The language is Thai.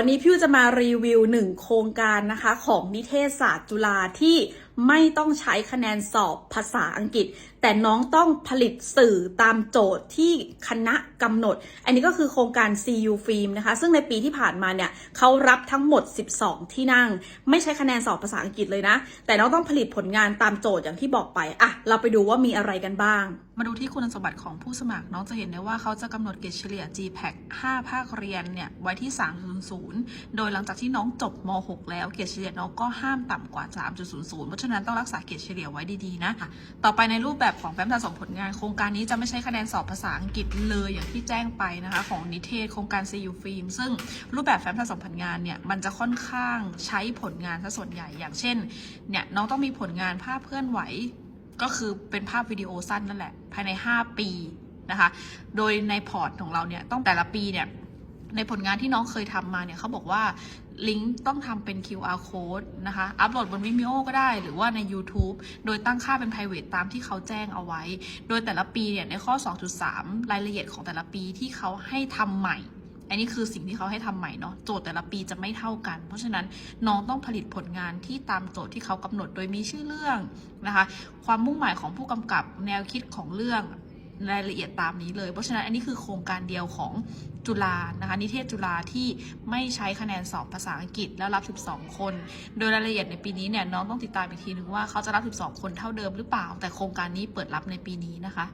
วันนี้พี่จะมารีวิวหนึ่งโครงการนะคะของนิเทศศาสตร์จุฬาที่ ไม่ต้องใช้คะแนนสอบภาษาอังกฤษ แต่น้องต้องผลิตสื่อตามโจทย์ที่คณะกำหนด อันนี้ก็คือโครงการ CU Film นะคะ ซึ่งในปีที่ผ่านมาเนี่ยเขารับทั้งหมด 12 ที่นั่ง ไม่ใช้คะแนนสอบภาษาอังกฤษเลยนะ แต่น้องต้องผลิตผลงานตามโจทย์อย่างที่บอกไปอะเราไปดูว่ามีอะไรกันบ้าง มาดูที่คุณสมบัติของผู้สมัครน้องจะเห็นได้ว่าเขาจะกำหนดเกรดเฉลี่ย GPAC 5 ภาคเรียนเนี่ยไว้ที่ 3.00โดยหลังจากที่น้องจบม .6 แล้วเกรดเฉลี่ยน้องก็ห้ามต่ำกว่า 3.00เพราะฉะนั้นต้องรักษาเกรดเฉลี่ยไว้ดีๆนะคะต่อไปในรูปแบบของแฟ้มสะสมผลงาน โครงการนี้จะไม่ใช้คะแนนสอบภาษาอังกฤษเลยอย่างที่แจ้งไปนะคะของนิเทศโครงการ CU Film ซึ่งรูปแบบแฟ้มสะสมผลงานเนี่ยมันจะค่อนข้างใช้ผลงานซะส่วนใหญ่อย่างเช่นเนี่ยน้องต้องมีผลงานภาพเคลื่อนไหว ก็คือเป็นภาพวิดีโอสั้นนั่นแหละ ภายใน 5 ปีนะคะ โดยในพอร์ตของเราเนี่ยต้องแต่ละปีเนี่ย ในผลงานที่น้องเคยทำมาเนี่ยเขาบอกว่าลิงก์ต้องทำเป็น QR code นะคะ อัปโหลดบน Vimeo ก็ได้ หรือว่าใน YouTube โดยตั้งค่าเป็น private ตามที่เขาแจ้งเอาไว้ โดยแต่ละปีเนี่ยในข้อ 2.3 รายละเอียดของแต่ละปีที่เขาให้ทำใหม่อันนี้คือสิ่งที่เขาให้ทำใหม่เนาะโจทย์แต่ละปีจะไม่เท่ากัน เพราะฉะนั้นน้องต้องผลิตผลงานที่ตามโจทย์ที่เขากำหนดโดยมีชื่อเรื่องนะคะ ความมุ่งหมายของผู้กำกับแนวคิดของเรื่อง รายละเอียดตามนี้เลย เพราะฉะนั้นอันนี้คือโครงการเดียวของจุฬานะคะนิเทศจุฬาที่ไม่ใช้คะแนนสอบภาษาอังกฤษแล้วรับ 12 คน โดยรายละเอียดในปีนี้เนี่ยน้องต้องติดตามอีกทีนึงว่าเขาจะรับ 12 คนเท่าเดิมหรือเปล่า แต่โครงการนี้เปิดรับในปีนี้นะคะ